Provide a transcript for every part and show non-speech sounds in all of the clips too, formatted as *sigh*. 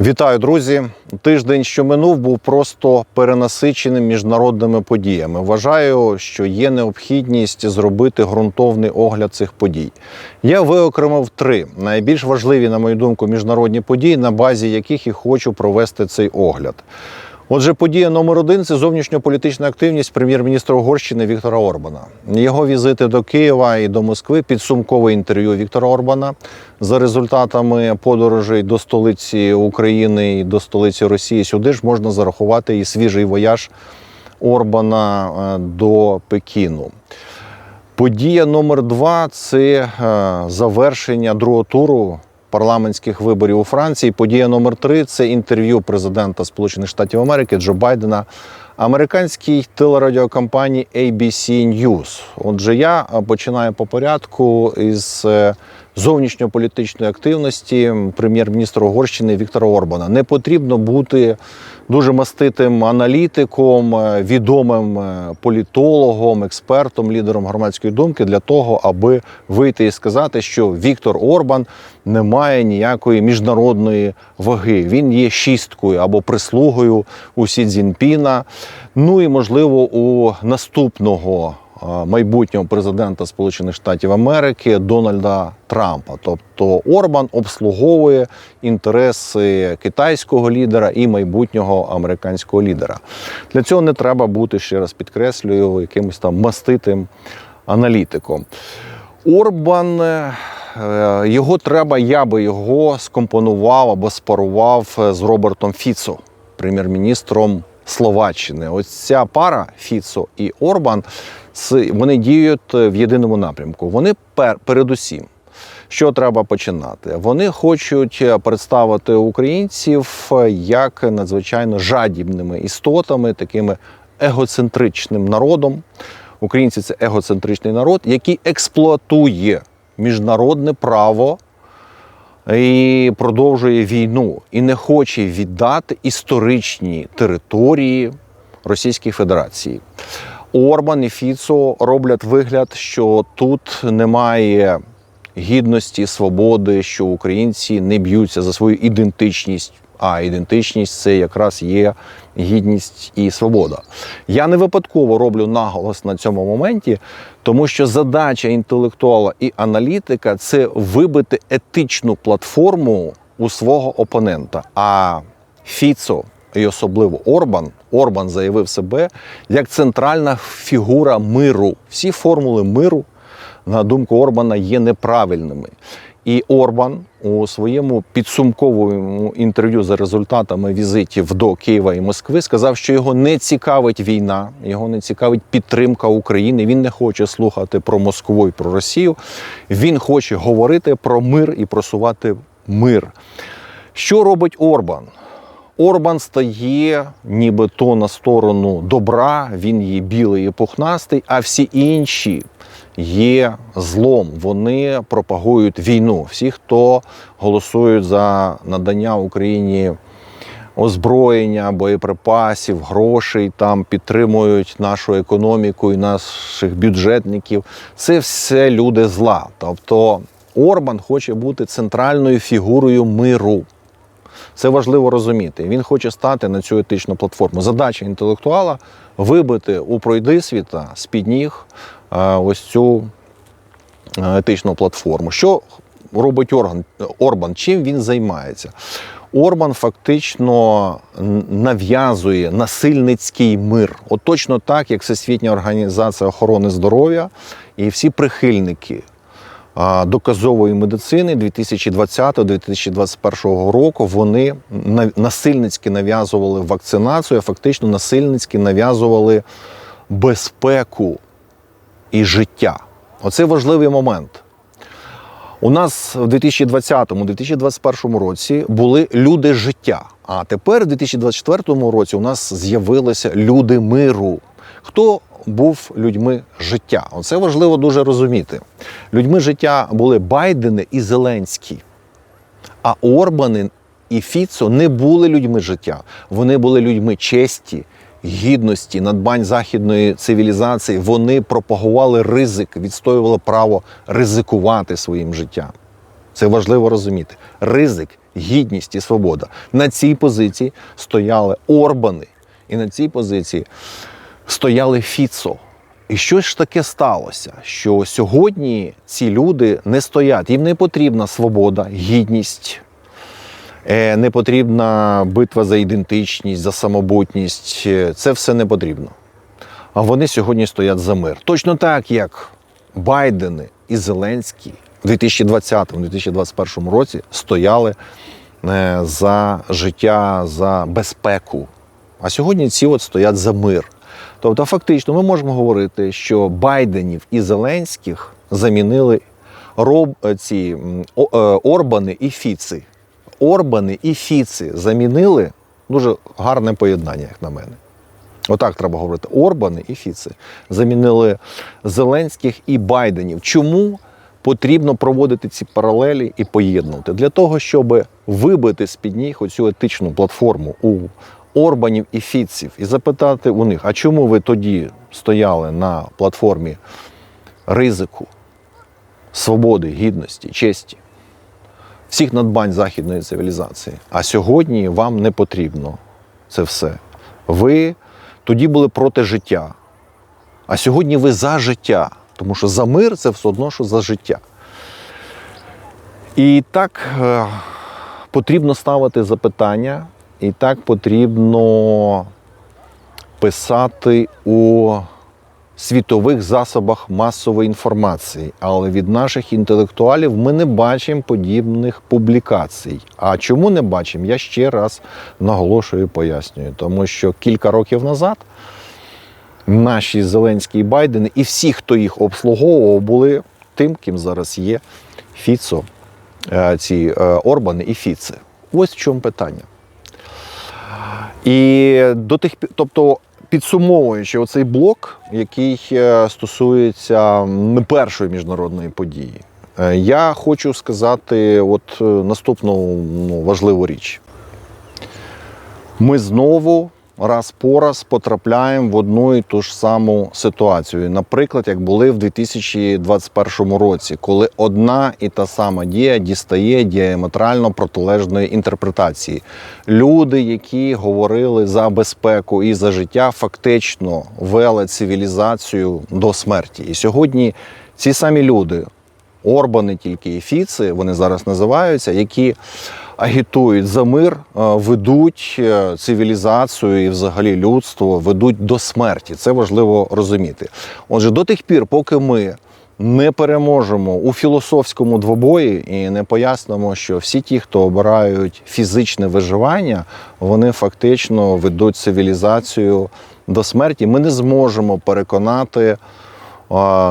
Вітаю, друзі! Тиждень, що минув, був просто перенасиченим міжнародними подіями. Вважаю, що є необхідність зробити ґрунтовний огляд цих подій. Я виокремив три найбільш важливі, на мою думку, міжнародні події, на базі яких і хочу провести цей огляд. Отже, подія номер один це зовнішньополітична активність прем'єр-міністра Угорщини Віктора Орбана. Його візити до Києва і до Москви, підсумкове інтерв'ю Віктора Орбана за результатами подорожей до столиці України і до столиці Росії. Сюди ж можна зарахувати і свіжий вояж Орбана е, до Пекіну. Подія номер два це е, завершення другого туру парламентських виборів у Франції. Подія номер три це інтерв'ю президента Сполучених Штатів Америки Джо Байдена американській телерадіокомпанії ABC News. Отже, я е, починаю по порядку із е, зовнішньополітичної активності прем'єр-міністра Угорщини Віктора Орбана. Не потрібно бути дуже маститим аналітиком, е, відомим е, політологом, експертом, лідером громадської думки для того, аби вийти і сказати, що Віктор Орбан не має ніякої міжнародної ваги. Він є шісткою або прислугою у Сі Цзіньпіна. Ну і можливо у наступного майбутнього президента Сполучених Штатів Америки Дональда Трампа. Тобто Орбан обслуговує інтереси китайського лідера і майбутнього американського лідера. Для цього не треба бути ще раз підкреслюю якимось там маститим аналітиком. Орбан. е, Його треба, я би його скомпонував або спарував з Робертом Фіцо, прем'єр-міністром Словаччини. Ось ця пара Фіцо і Орбан вони діють в єдиному напрямку. Вони пер, передусім. Що треба починати? Вони хочуть представити українців як надзвичайно жадібними істотами, такими егоцентричним народом. Українці це егоцентричний народ, який експлуатує міжнародне право і продовжує війну і не хоче віддати історичні території Російської Федерації. Орбан і Фіцо роблять вигляд, що тут немає гідності, свободи, що українці не б'ються за свою ідентичність. А ідентичність це якраз є гідність і свобода. Я не випадково роблю наголос на цьому моменті, тому що задача інтелектуала і аналітика це вибити етичну платформу у свого опонента. А Фіцо і особливо Орбан, Орбан заявив себе як центральна фігура миру. Всі формули миру, на думку Орбана, є неправильними. І Орбан у своєму підсумковому інтерв'ю за результатами візитів до Києва і Москви сказав, що його не цікавить війна, його не цікавить підтримка України. Він не хоче слухати про Москву і про Росію. Він хоче говорити про мир і просувати мир. Що робить Орбан? Орбан стає нібито на сторону добра, він є білий і пухнастий, а всі інші є злом. Вони пропагують війну. Всі, хто голосують за надання Україні озброєння, боєприпасів, грошей, там підтримують нашу економіку і наших бюджетників. Це все люди зла. Тобто Орбан хоче бути центральною фігурою миру. Це важливо розуміти. Він хоче стати на цю етичну платформу. Задача інтелектуала вибити у пройдисвіта з-під ніг е, ось цю е, етичну платформу. Що робить Орган, Орбан? Чим він займається? Орбан фактично нав'язує насильницький мир. От точно так, як Всесвітня організація охорони здоров'я і всі прихильники доказової медицини 2020-2021 року вони на- насильницьки нав'язували вакцинацію, а фактично насильницьки нав'язували безпеку і життя. Оце важливий момент. У нас в 2020-2021 році були люди життя. А тепер, в 2024 році, у нас з'явилися люди миру. Хто був людьми життя? Оце важливо дуже розуміти. Людьми життя були Байдени і Зеленський. А Орбани і Фіцо не були людьми життя. Вони були людьми честі, гідності, надбань західної цивілізації. Вони пропагували ризик, відстоювали право ризикувати своїм життям. Це важливо розуміти. Ризик, гідність і свобода. На цій позиції стояли Орбани, і на цій позиції стояли Фіцо. І що ж таке сталося? Що сьогодні ці люди не стоять. Їм не потрібна свобода, гідність, не потрібна битва за ідентичність, за самобутність. Е, Це все не потрібно. А вони сьогодні стоять за мир. Точно так, як Байдени і Зеленський у 2020-2021 році стояли е, за життя, за безпеку. А сьогодні ці от стоять за мир. Тобто, фактично, ми можемо говорити, що Байденів і Зеленських замінили роб, е, ці е, Орбани і Фіци. Орбани і Фіци замінили дуже гарне поєднання, як на мене. Отак треба говорити. Орбани і Фіци замінили Зеленських і Байденів. Чому потрібно проводити ці паралелі і поєднувати? Для того, щоб вибити з-під них оцю етичну платформу у Орбанів і Фіців і запитати у них, а чому ви тоді стояли на платформі ризику, свободи, гідності, честі? Всіх надбань західної цивілізації. А сьогодні вам не потрібно це все. Ви тоді були проти життя. А сьогодні ви за життя, тому що за мир це все одно, що за життя. І так е, потрібно ставити запитання, і так потрібно писати у світових засобах масової інформації. Але від наших інтелектуалів ми не бачимо подібних публікацій. А чому не бачимо? Я ще раз наголошую і пояснюю. Тому що кілька років назад наші Зеленські і Байдени і всі, хто їх обслуговував, були тим, ким зараз є Фіцо, е, ці е, Орбани і Фіци. Ось в чому питання. І до тих тобто, підсумовуючи оцей блок, який е, стосується не першої міжнародної події, е, я хочу сказати от е, наступну ну, важливу річ. Ми знову раз по раз потрапляємо в одну і ту ж саму ситуацію. Наприклад, як були в 2021 році, коли одна і та сама дія дістає діаметрально протилежної інтерпретації. Люди, які говорили за безпеку і за життя, фактично вели цивілізацію до смерті. І сьогодні ці самі люди, Орбани тільки і Фіци, вони зараз називаються, які агітують за мир, е, ведуть е, цивілізацію і взагалі людство ведуть до смерті. Це важливо розуміти. Отже, до тих пір, поки ми не переможемо у філософському двобої і не пояснимо, що всі ті, хто обирають фізичне виживання, вони фактично ведуть цивілізацію до смерті. Ми не зможемо переконати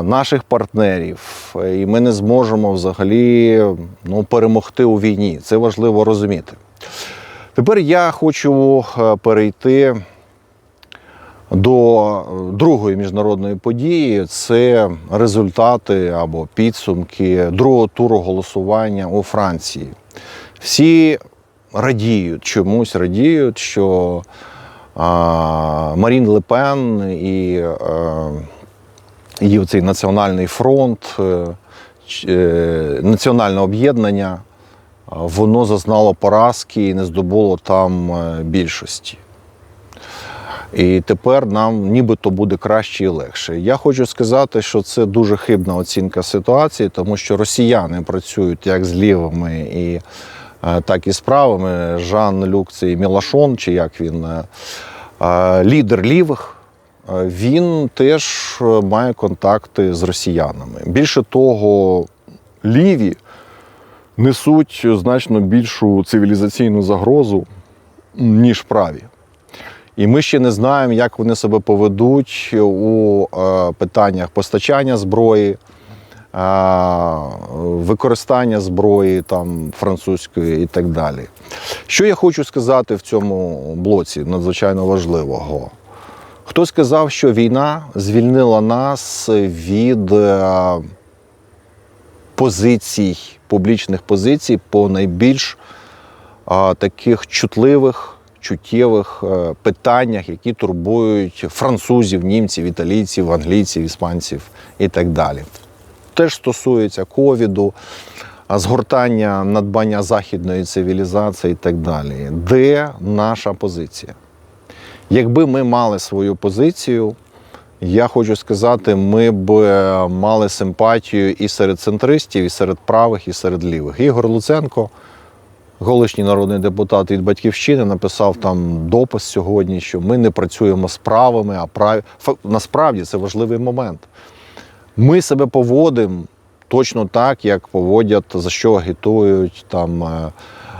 наших партнерів, і ми не зможемо взагалі ну, перемогти у війні. Це важливо розуміти. Тепер я хочу е, перейти до другої міжнародної події. Це результати або підсумки другого туру голосування у Франції. Всі радіють, чомусь радіють, що а, Марін Лепен і е, її цей національний фронт, е, е, національне об'єднання, воно зазнало поразки і не здобуло там е, більшості. І тепер нам нібито буде краще і легше. Я хочу сказати, що це дуже хибна оцінка ситуації, тому що росіяни працюють як з лівими і так і з правими. Жан Люк цей Мілашон, чи як він лідер лівих. Е, Він теж е, має контакти з росіянами. Більше того, ліві несуть значно більшу цивілізаційну загрозу, ніж праві. І ми ще не знаємо, як вони себе поведуть у е, питаннях постачання зброї, використання зброї там, французької і так далі. Що я хочу сказати в цьому блоці надзвичайно важливого? Хто сказав, що війна звільнила нас від е, позицій, публічних позицій по найбільш таких чутливих, чуттєвих е, питаннях, які турбують французів, німців, італійців, англійців, іспанців і так далі. Теж стосується ковіду, згортання надбання західної цивілізації і так далі. Де наша позиція? Якби ми мали свою позицію, я хочу сказати, ми б е, мали симпатію і серед центристів, і серед правих, і серед лівих. Ігор Луценко, колишній народний депутат від Батьківщини, написав там допис сьогодні, що ми не працюємо з правими, а прав... Насправді це важливий момент. Ми себе поводимо точно так, як поводять, за що агітують там е,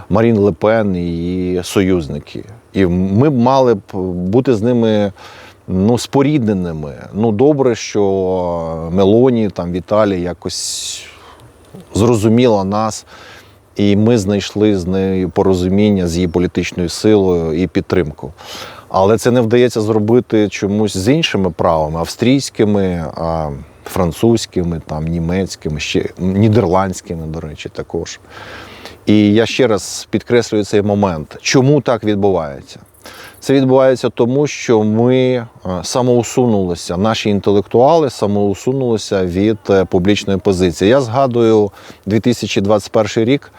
Марін Лепен і її союзники. І ми б мали б бути з ними ну, спорідненими. Ну, добре, що Мелоні, там Віталій якось зрозуміла нас, і ми знайшли з нею порозуміння з її політичною силою і підтримку. Але це не вдається зробити чомусь з іншими правами, австрійськими, французькими, там, німецькими, ще нідерландськими, до речі, також. І я ще раз підкреслюю цей момент. Чому так відбувається? Це відбувається тому, що ми е, самоусунулися, наші інтелектуали самоусунулися від е, публічної позиції. Я згадую 2021 рік,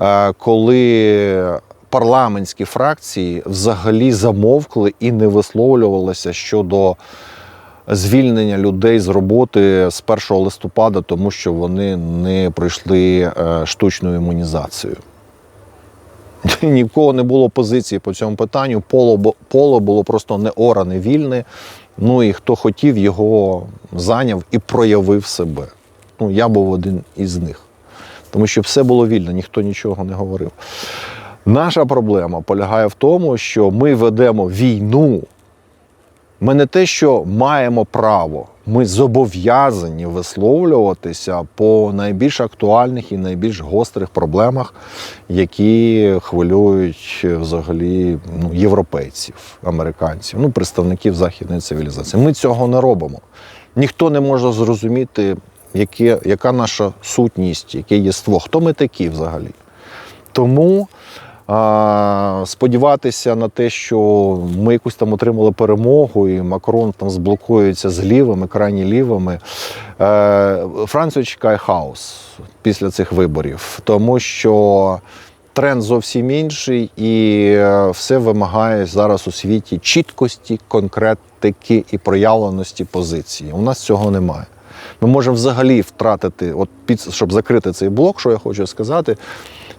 е, коли парламентські фракції взагалі замовкли і не висловлювалися щодо звільнення людей з роботи з 1 листопада, тому що вони не пройшли е, штучну імунізацію. *laughs* Ні в кого не було позиції по цьому питанню. Поло, поле було просто не оране, вільне. Ну і хто хотів, його зайняв і проявив себе. Ну, я був один із них. Тому що все було вільно, ніхто нічого не говорив. Наша проблема полягає в тому, що ми ведемо війну. Ми не те, що маємо право, ми зобов'язані висловлюватися по найбільш актуальних і найбільш гострих проблемах, які хвилюють е, взагалі ну, європейців, американців, ну, представників західної цивілізації. Ми цього не робимо. Ніхто не може зрозуміти, яке, яка наша сутність, яке єство, хто ми такі взагалі. Тому сподіватися на те, що ми якусь там отримали перемогу, і Макрон там зблокується з лівими, крайні лівими. Е, Францію чекає хаос після цих виборів, тому що тренд зовсім інший, і е, все вимагає зараз у світі чіткості, конкретики і проявленості позиції. У нас цього немає. Ми можемо взагалі втратити, от під щоб закрити цей блок, що я хочу сказати.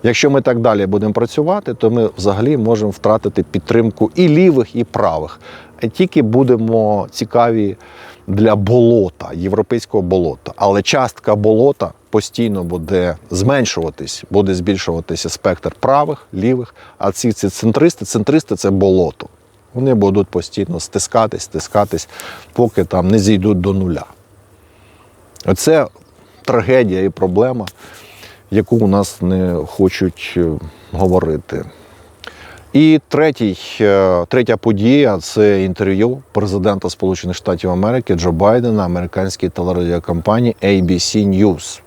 Якщо ми так далі будемо працювати, то ми взагалі можемо втратити підтримку і лівих, і правих. А тільки будемо цікаві для болота, європейського болота. Але частка болота постійно буде зменшуватись, буде збільшуватися спектр правих, лівих. А ці, ці центристи, центристи це болото. Вони будуть постійно стискатись, стискатись, поки там не зійдуть до нуля. Оце трагедія і проблема, яку у нас не хочуть е, говорити. І третій, е, третя подія це інтерв'ю президента Сполучених Штатів Америки Джо Байдена американській телерадіокомпанії ABC News.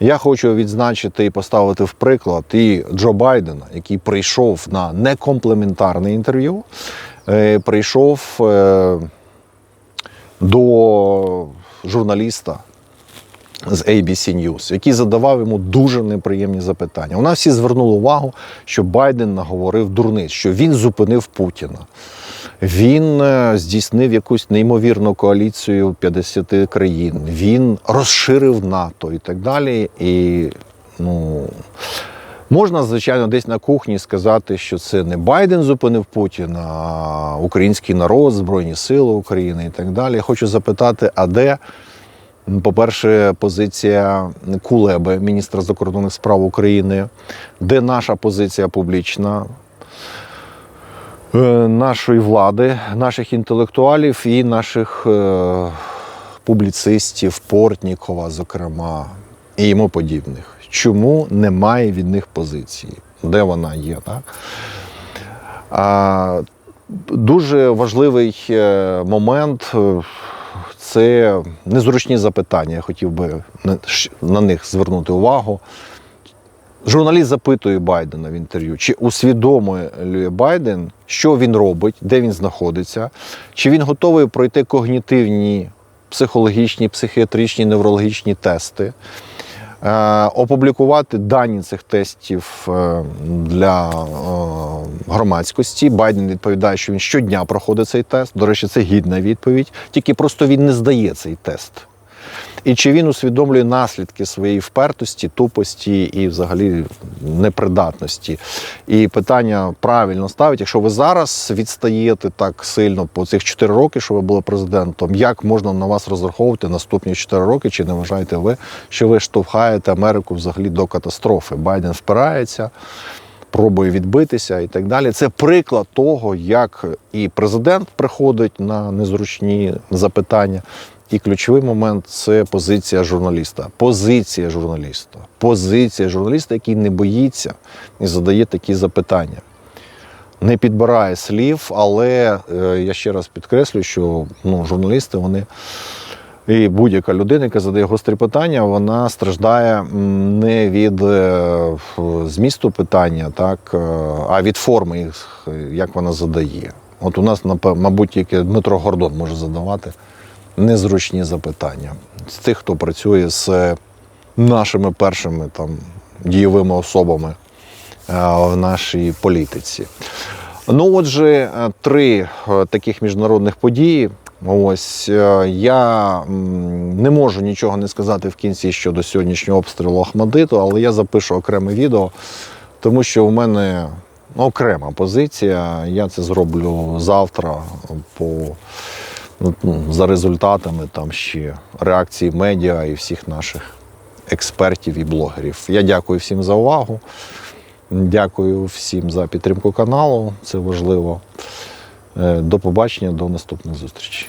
Я хочу відзначити і поставити в приклад і Джо Байдена, який прийшов на некомплементарне інтерв'ю, е, прийшов до журналіста з ABC News, який задавав йому дуже неприємні запитання. У нас всі звернули увагу, що Байден наговорив дурниць, що він зупинив Путіна. Він е, здійснив якусь неймовірну коаліцію 50 країн. Він розширив НАТО і так далі. І ну. Можна, звичайно, десь на кухні сказати, що це не Байден зупинив Путіна, а український народ, Збройні Сили України і так далі. Я хочу запитати, а де, по-перше, позиція Кулеби, міністра закордонних справ України, де наша позиція публічна? е, Нашої влади, наших інтелектуалів і наших е, публіцистів, Портнікова, зокрема, і йому подібних. Чому немає від них позиції? Де вона є? Так? А, дуже важливий е, момент це незручні запитання. Я хотів би на, них звернути увагу. Журналіст запитує Байдена в інтерв'ю, чи усвідомлює Байден, що він робить, де він знаходиться, чи він готовий пройти когнітивні, психологічні, психіатричні, неврологічні тести. Е, опублікувати дані цих тестів е, для е, громадськості. Байден відповідає, що він щодня проходить цей тест. До речі, це гідна відповідь, тільки просто він не здає цей тест. І чи він усвідомлює наслідки своєї впертості, тупості і взагалі непридатності? І питання правильно ставить, якщо ви зараз відстаєте так сильно по цих 4 роки, що ви були президентом, як можна на вас розраховувати наступні 4 роки? Чи не вважаєте ви, що ви штовхаєте Америку взагалі до катастрофи? Байден впирається. Пробує відбитися і так далі. Це приклад того, як і президент приходить на незручні запитання, і ключовий момент це позиція журналіста. Позиція журналіста. Позиція журналіста, який не боїться і задає такі запитання. Не підбирає слів, але е, я ще раз підкреслю, що ну, журналісти вони. І будь-яка людина, яка задає гострі питання, вона страждає не від е, змісту питання, так, е, а від форми їх, як вона задає. От у нас, мабуть, тільки Дмитро Гордон може задавати незручні запитання. З тих, хто працює з нашими першими там, дієвими особами е, в нашій політиці. Ну, отже, е, три е, таких міжнародних події. Ось я не можу нічого не сказати в кінці щодо сьогоднішнього обстрілу Ахмадиту, але я запишу окреме відео, тому що у мене окрема позиція. Я це зроблю завтра по за результатами там ще реакції медіа і всіх наших експертів і блогерів. Я дякую всім за увагу. Дякую всім за підтримку каналу. Це важливо. Е, До побачення, до наступних зустрічей.